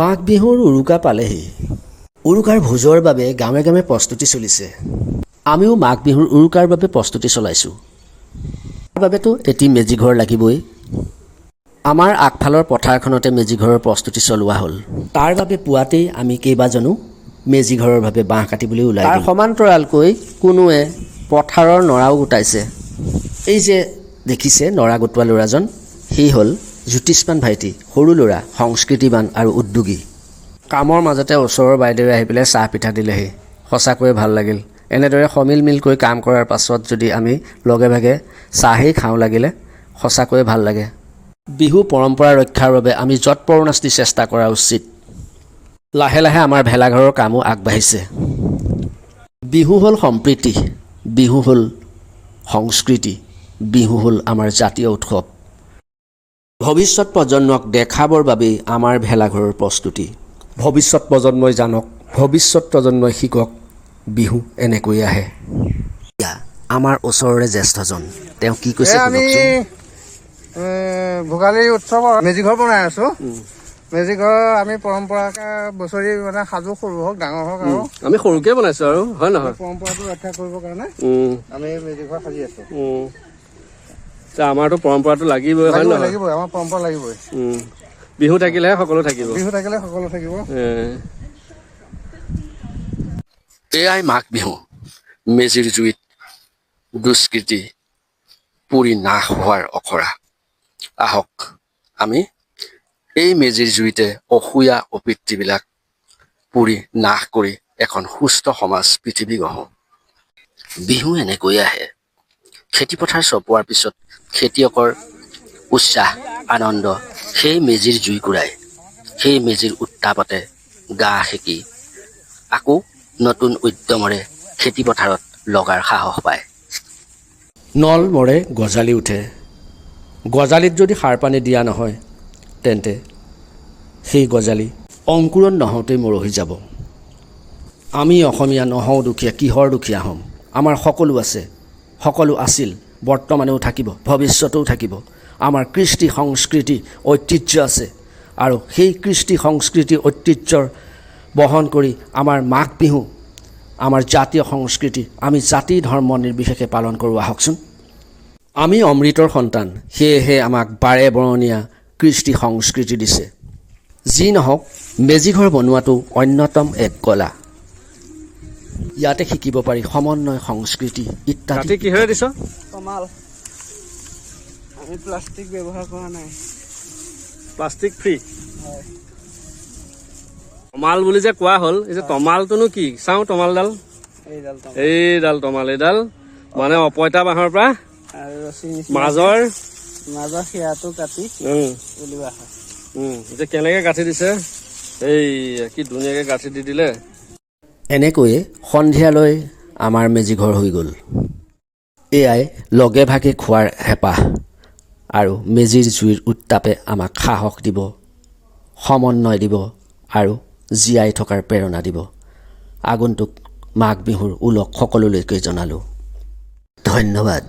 মাঘ বিহুৰ উৰুকা পালেহি। উৰুকাৰ ভোজৰ বাবে গাঁৱে গাঁৱে প্ৰস্তুতি চলিছে। আমিও মাঘ বিহুৰ উৰুকাৰ বাবে প্ৰস্তুতি চলাইছোঁ। তাৰ বাবেতো এটি মেজিঘৰ লাগিবই। আমাৰ আগফালৰ পথাৰখনতে মেজিঘৰৰ প্ৰস্তুতি চলোৱা হ'ল। তাৰ বাবে পুৱাতেই আমি কেইবাজনো মেজিঘৰৰ বাবে বাঁহ কাটিবলৈ ওলাই তাৰ সমান্তৰালকৈ কোনোৱে পথাৰৰ নৰাও গোটাইছে। এই যে দেখিছে নৰা গোটোৱা ল'ৰাজন সি হ'ল জ্যোতিষ্মান ভাইটি সৰু ল'ৰা সংস্কৃতিবান আৰু উদ্যোগী। কামৰ মাজতে ওচৰৰ বাইদেৱে আহি পেলাই চাহ পিঠা দিলেহি। সঁচাকৈয়ে ভাল লাগিল। এনেদৰে সমিল মিলকৈ কাম কৰাৰ পাছত যদি আমি লগে ভাগে চাহেই খাওঁ লাগিলে সঁচাকৈয়ে ভাল লাগে। বিহু পৰম্পৰা ৰক্ষাৰ বাবে আমি যৎপৰোনাস্তি চেষ্টা কৰা উচিত। লাহে লাহে আমাৰ ভেলাঘৰৰ কামো আগবাঢ়িছে। বিহু হ'ল সম্প্ৰীতি বিহু হ'ল সংস্কৃতি বিহু হ'ল আমাৰ জাতীয় উৎসৱ। ভৱিষ্যত প্ৰজন্মক দেখাবৰ বাবেই আমাৰ ভেলাঘৰৰ প্ৰস্তুতি। ভৱিষ্যত প্ৰজন্মই জানক ভৱিষ্যত প্ৰজন্মই শিকক বিহু এনেকৈ আহে। আমাৰ ওচৰৰে জ্যেষ্ঠজন তেওঁ কি কৈছে আমি ভোগালী উৎসৱৰ মেজিঘৰ বনাই আছো। মেজিঘৰ আমি পৰম্পৰাকে বছৰি মানে সাজু সৰু হওক ডাঙৰ হওক আৰু। আমি সৰুকে বনাইছো আৰু হয় নহয়? পৰম্পৰাটো ৰক্ষা কৰিবৰ কাৰণে আমি মেজিঘৰ সাজি আছো। আমাৰতো পৰম্পৰাটো লাগিবই হয় নহয়? লাগিবই আমাৰ পৰম্পৰা লাগিবই। বিহু থাকিলেহে সকলো থাকিব। বিহু থাকিলে সকলো থাকিব। এ, এয়াই মাঘ বিহু। মেজিৰ জুইত দুষ্কৃতি পুৰি নাশ হোৱাৰ অখৰা। আহক আমি এই মেজিৰ জুইতে অসূয়া অপিতৃবিলাক পুৰি নাশ কৰি এখন সুস্থ সমাজ পৃথিৱী গঢ়োঁ। বিহু এনেকৈ আহে। খেতিপথাৰ চপোৱাৰ পিছত খেতিয়কৰ উৎসাহ আনন্দ সেই মেজিৰ জুইকুৰাই সেই মেজিৰ উত্তাপতে গা সেকি আকৌ নতুন উদ্যমৰে খেতিপথাৰত লগাৰ সাহস পায়। নল মৰে গজালি উঠে। গজালিত যদি সাৰ পানী দিয়া নহয় তেন্তে সেই গজালি অংকুৰণ নহওঁতেই মৰহি যাব। আমি অসমীয়া নহওঁ দুখীয়া কিহৰ দুখীয়া হ'ম? আমাৰ সকলো আছে। সকলো আছিল, বৰ্তমানেও থাকিব, ভৱিষ্যতেও থাকিব। আমাৰ কৃষ্টি সংস্কৃতি ঐতিহ্য আছে আৰু সেই কৃষ্টি সংস্কৃতি ঐতিহ্যৰ বহন কৰি আমাৰ মাঘ বিহু, আমাৰ জাতীয় সংস্কৃতি, আমি জাতি ধৰ্ম নিৰ্বিশেষে পালন কৰোঁ। আহকচোন। আমি অমৃতৰ সন্তান, সেয়েহে আমাক বাৰে বৰণীয়া কৃষ্টি সংস্কৃতি দিছে। যি নহওক, মেজিঘৰ বনোৱাটো অন্যতম এক কলা। ইয়াতে শিকিব পাৰি সমন্বয় সংস্কৃতি ইত্যাদি। কিহেৰে দিছ? কমাল। আমি প্লাষ্টিক ব্যৱহাৰ কৰা নাই। Plastic free? তমাল বুলি যে কোৱা হ'ল এই যে তমালটোনো কি? চাওঁ তমালডাল। এইডাল তমাল। এইডাল মানে অপইতা বাঁহৰ পৰা। আৰু ৰছী নিচিনা। মাজৰ। মাজৰ শিৰাটো কাটি উলিওৱা হয়। উম, যে কেনেকে গাঁঠি দিছে? এই কি ধুনীয়াকে গাঁঠি দি দিলে। এনেকৈয়ে সন্ধিয়ালৈ আমাৰ মেজিঘৰ হৈ গ'ল। এয়াই লগে ভাগে খোৱাৰ হেঁপাহ আৰু মেজিৰ জুইৰ উত্তাপে আমাক সাহস দিব সমন্বয় দিব আৰু জীয়াই থকাৰ প্ৰেৰণা দিব। আগন্তুক মাঘ বিহুৰ ওলগ সকলোলৈকে জনালোঁ। ধন্যবাদ।